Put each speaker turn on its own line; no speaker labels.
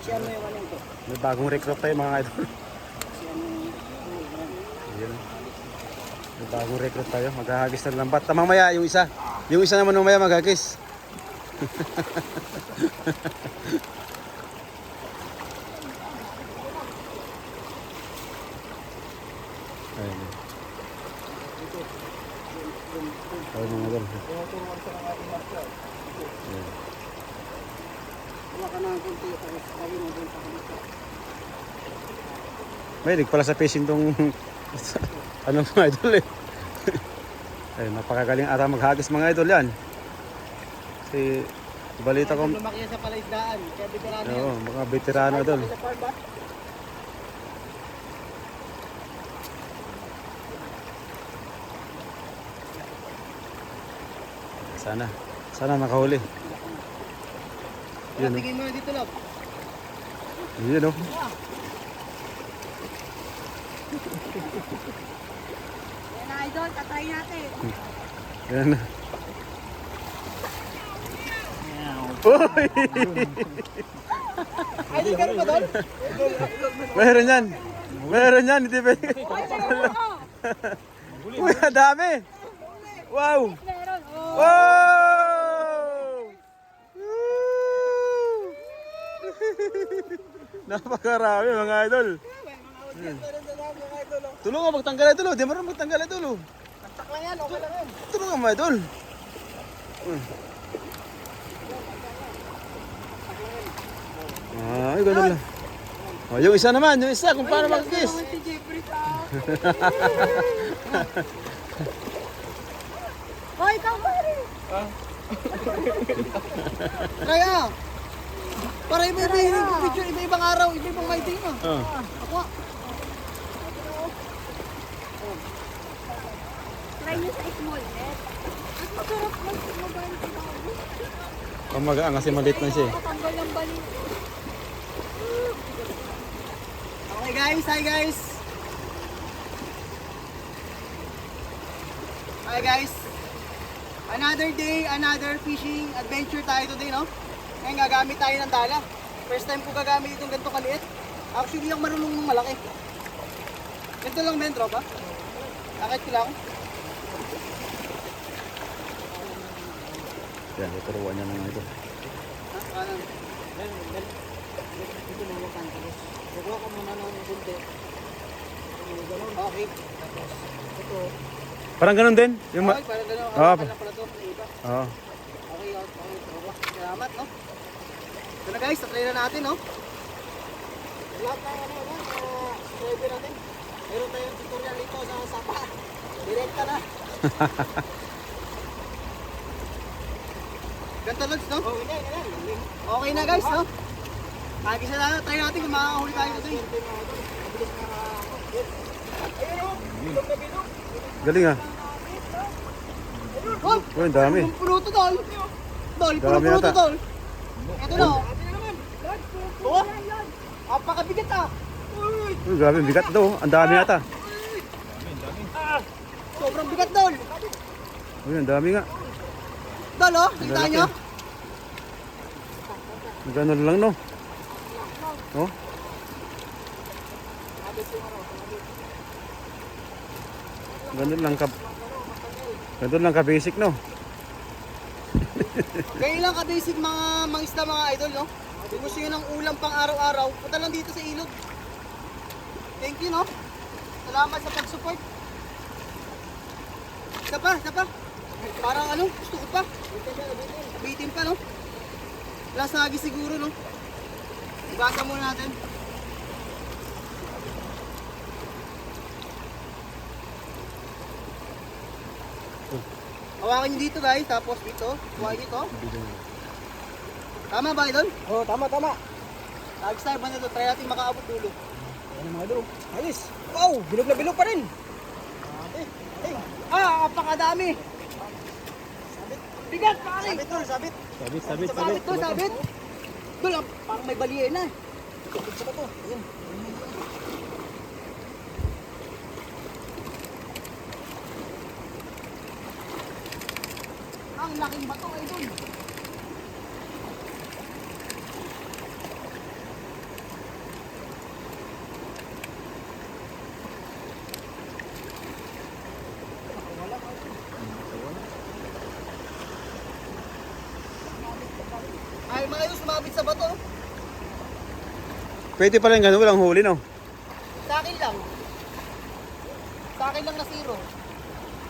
Si ano yung ano ito?
May bagong recruit tayo mga idol.
Si ano yung...
May bagong recruit tayo. Maghahagis ng lambat. Tamang maya yung isa. Yung isa naman mamaya maghagis. Ayan. Ayun mga idol.
Tinuturuan
May pala sa fishing tong ano mga idol eh. Ay, napakagaling ata maghagis mga idol yan. Kasi balita ko,
Lumaki sa palaisdaan. Kaya veterano
oo, mga veterano idol. Sana, sana nakahuli.
Wala,
Yun, oh.
mo na dito lang.
Yun oh.
Yan na, idol, tatry natin.
Yan. Uy!
Ay, di pa doon?
Meron yan. Meron yan, hindi ba? Uy, dami. Wow!
Oh.
Wow! Napakarami mga idol.
Mga oh.
Tulungan magtanggal idol. oh. Di marunong magtanggal idol. oh.
Taktak lang yan, okay lang yan.
Tulungan mo idol. Hmm. Ah, ay, ganun lang. Oh, yung isa naman, yung isa, kung paano mag-kiss.
Si Jeffrey sa... Hoy, ikaw pare!
Kaya, para iba-iba yung picture, iba-ibang araw, iba-ibang may tema.
Oh.
Ako,
Try nyo sa small net. Mas masarap sa mobile ko
Pamagaan kasi maliit na siya eh.
Matanggal ang bali.
Okay guys, hi guys. Hi guys. Another day, another fishing adventure tayo today, no? Ngayon gagamit tayo ng dala. First time ko gagamit itong ganito kaliit. Actually, yung marunong ng malaki. Ganito lang men, tropa. Akit ko lang.
Yan, tuturuan niya mga ito.
Ha? Ito mo yung kantos. Gagawa ka muna ng bunte. Okay. Tapos, ito.
Parang ganun din. Yung
Okay, parang gano'n.
Ah,
Kapal na pala to. May iba.
Oo.
Okay, okay, okay. Salamat, no? Ito na guys, tatry na natin, no? Lahat ng ano, ano, uh, subscriber natin. Meron tayong tutorial dito sa Sapa. Direkta na. Ganto lods, no? Okay na, Okay na guys, no? Kagisa na, try natin kung makakahuli tayo today.
Galing ah.
Oh,
Uy, ang dami.
Puno to, tol. Tol,
Dami
puno-puno to, tol. Ito na, oh. Oo. Apakabigat ah. Uy,
Uy, grabe, bigat oh. Ang dami yata.
sobrang bigat, tol.
Uy, ang dami nga.
Tol, oh. Kita
lalaki.
nyo?
Ganun lang, no? Oh? Ganun lang ka... Ganun lang ka basic, no?
Ganyan lang ka-basic mga mangisda mga idol, no? Kung gusto nyo ng ulam pang araw-araw, punta lang dito sa ilog. Thank you, no? Salamat sa pag-support. Isa pa, isa pa. Parang ano, gusto ko pa. Bitin pa, no? Last nagi siguro, no? Ibasa muna natin. Hawakan nyo dito guys, tapos dito, huwakan nyo to. Tama ba idol? Oo, tama, tama. Agis tayo ba na? Try natin makaabot dulo. Ano mga dulo? Alis! Wow! Bilog na bilog pa rin! Eh, eh. Ah, apakadami! Sabit! Bigat, pare! Sabit tol, sabit!
Sabit, sabit,
Sabit to, sabit! Dol, ah, parang may baliye na. Sabit sa to. Ayan. Ang laking bato ay mga idol, sumabit sa bato.
Pwede pala yung ganun, walang huli no?
Sa akin lang. Sa akin lang na zero.